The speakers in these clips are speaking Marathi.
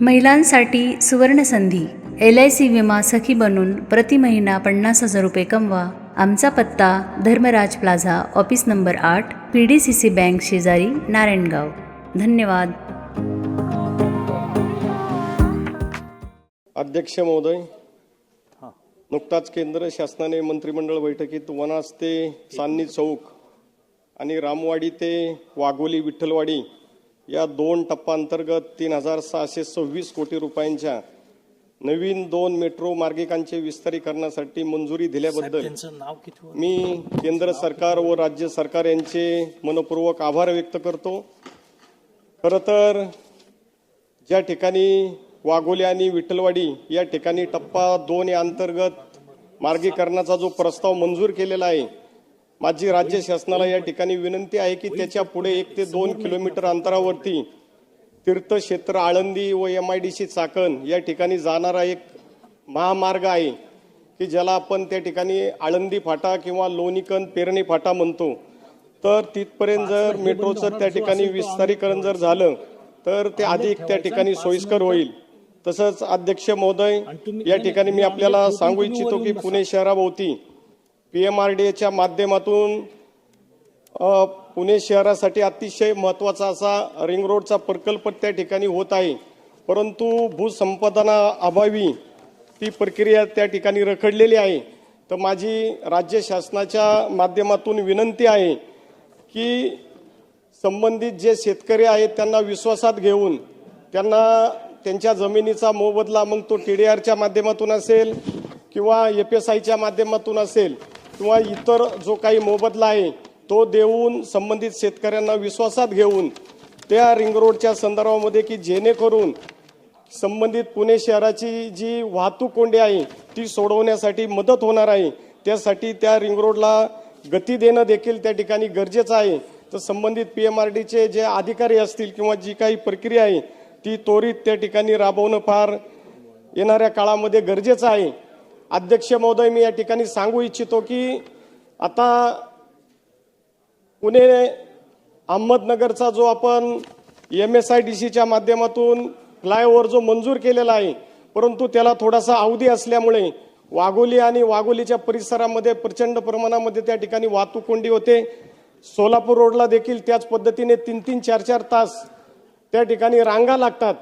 महिलांसाठी सुवर्णसंधी. एल आय सी विमा सखी बनून प्रति महिना पन्नास हजार रुपये कमवा. आमचा पत्ता धर्मराज प्लाझा ऑफिस नंबर आठ P D C C bank शेजारी नारायणगाव. धन्यवाद. अध्यक्ष महोदय नुकताच केंद्र शासनाने मंत्रिमंडळ बैठकीत वनास ते सान्नी चौक आणि रामवाडी ते वाघोली विठ्ठलवाडी या दोन टप्प्यांतर्गत तीन हजार सहाशे सव्वीस कोटी रुपयांच्या नवीन दोन मेट्रो मार्गिकांचे विस्तारीकरणासाठी मंजुरी दिल्याबद्दल? मी केंद्र सरकार व राज्य सरकार यांचे मनपूर्वक आभार व्यक्त करतो खरं तर ज्या ठिकाणी वाघोली आणि विठ्ठलवाडी या ठिकाणी टप्पा दोन या अंतर्गत मार्गीकरणाचा जो प्रस्ताव मंजूर केलेला आहे माझी राज्य शासनाला या ठिकाणी विनंती आहे की त्याच्या पुढे एक ते दोन किलोमीटर अंतरावरती तीर्थक्षेत्र आळंदी व M I D C Chakan या ठिकाणी जाणारा एक महामार्ग आहे की ज्याला आपण त्या ठिकाणी आळंदी फाटा किंवा लोणीकन पेरणी फाटा म्हणतो. तर तिथपर्यंत जर मेट्रोचं त्या ठिकाणी विस्तारीकरण जर झालं तर ते अधिक त्या ठिकाणी सोयीस्कर होईल. तसंच अध्यक्ष महोदय या ठिकाणी मी आपल्याला सांगू इच्छितो की पुणे शहराभोवती पी एम आर डी एच्या माध्यमातून पुणे शहरासाठी अतिशय महत्त्वाचा असा रिंग रोडचा प्रकल्प त्या ठिकाणी होत आहे. परंतु भूसंपादना अभावी ती प्रक्रिया त्या ठिकाणी रखडलेली आहे. तर माझी राज्य शासनाच्या माध्यमातून विनंती आहे की संबंधित जे शेतकरी आहेत त्यांना विश्वासात घेऊन त्यांना त्यांच्या जमिनीचा मोबदला मग तो टी डी आरच्या माध्यमातून असेल किंवा एफ एस आयच्या माध्यमातून असेल किंवा इतर जो काही मोबदला आहे तो देऊन संबंधित शेतकऱ्यांना विश्वासात घेऊन त्या रिंग रोडच्या संदर्भामध्ये की जेणेकरून संबंधित पुणे शहराची जी वाहतूक कोंडी आहे ती सोडवण्यासाठी मदत होणार आहे. त्यासाठी त्या रिंग रोडला गती देणं देखील त्या ठिकाणी गरजेचं आहे. तर संबंधित पी एम आर डीचे जे अधिकारी असतील किंवा जी काही प्रक्रिया आहे ती त्वरित त्या ठिकाणी राबवणं फार येणाऱ्या काळामध्ये गरजेचं आहे. अध्यक्ष महोदय मी या ठिकाणी सांगू इच्छितो की आता पुणे अहमदनगरचा जो आपण एम एस आय डी सीच्या माध्यमातून फ्लायओव्हर जो मंजूर केलेला आहे परंतु त्याला थोडासा अवधी असल्यामुळे वाघोली आणि वाघोलीच्या परिसरामध्ये प्रचंड प्रमाणामध्ये त्या ठिकाणी वाहतूक कोंडी होते. सोलापूर रोडला देखील त्याच पद्धतीने तीन तीन चार चार तास त्या ठिकाणी रांगा लागतात.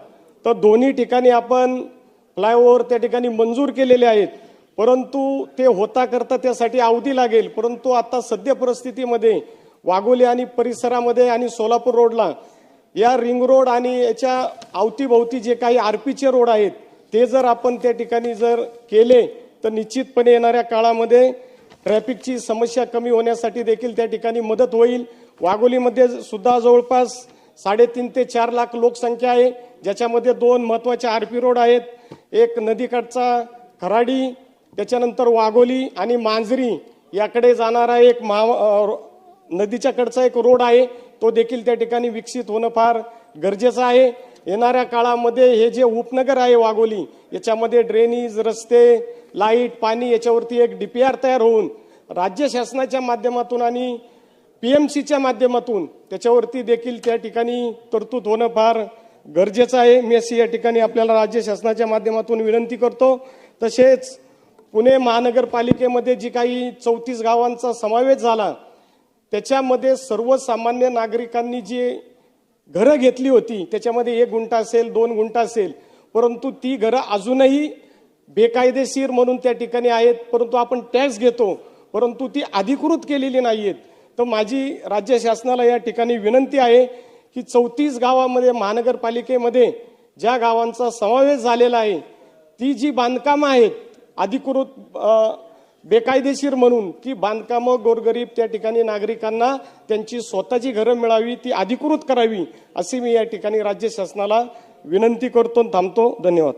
तर दोन्ही ठिकाणी आपण फ्लायओव्हर त्या ठिकाणी मंजूर केलेले आहेत. परंतु ते होता करता त्यासाठी अवधी लागेल. परंतु आता सद्य परिस्थितीमध्ये वाघोली आणि परिसरामध्ये आणि सोलापूर रोडला या रिंग रोड आणि याच्या अवतीभोवती जे काही आरपीचे रोड आहेत ते जर आपण त्या ठिकाणी जर केले तर निश्चितपणे येणाऱ्या काळामध्ये ट्रॅफिकची समस्या कमी होण्यासाठी देखील त्या ठिकाणी मदत होईल. वाघोलीमध्ये सुद्धा जवळपास साडेतीन ते चार लाख लोकसंख्या आहे ज्याच्यामध्ये दोन महत्त्वाचे आरपी रोड आहेत. एक नदीकाठचा खराडी त्याच्यानंतर वाघोली आणि मांजरी याकडे जाणारा एक महा अ, नदीच्या कडचा एक रोड आहे. तो देखील त्या ठिकाणी विकसित होणं फार गरजेचं आहे. येणाऱ्या काळामध्ये हे जे उपनगर आहे वाघोली याच्यामध्ये ड्रेनेज रस्ते लाइट पाणी याच्यावरती एक डीपीआर तयार होऊन राज्य शासनाच्या माध्यमातून आणि पी एम सीच्या माध्यमातून त्याच्यावरती देखील त्या ठिकाणी तरतूद होणं फार गरजेचं आहे. मी अशी या ठिकाणी आपल्याला राज्य शासनाच्या माध्यमातून विनंती करतो. तसेच पुणे महानगरपालिकेमध्ये जी काही चौतीस गावांचा समावेश झाला त्याच्यामध्ये सर्वसामान्य नागरिकांनी जी घरं घेतली होती त्याच्यामध्ये एक गुंठा असेल दोन गुंठा असेल परंतु ती घरं अजूनही बेकायदेशीर म्हणून त्या ठिकाणी आहेत परंतु आपण टॅक्स घेतो परंतु ती अधिकृत केलेली नाही आहेत तर माझी राज्य शासनाला या ठिकाणी विनंती आहे की चौतीस गावामध्ये महानगरपालिकेमध्ये ज्या गावांचा समावेश झालेला आहे ती जी बांधकामं आहेत अधिकृत बेकायदेशीर म्हणून ती बांधकामं गोरगरीब त्या ठिकाणी नागरिकांना त्यांची स्वतःची घरं मिळावी ती अधिकृत करावी अशी मी या ठिकाणी राज्य शासनाला विनंती करतो थांबतो. धन्यवाद.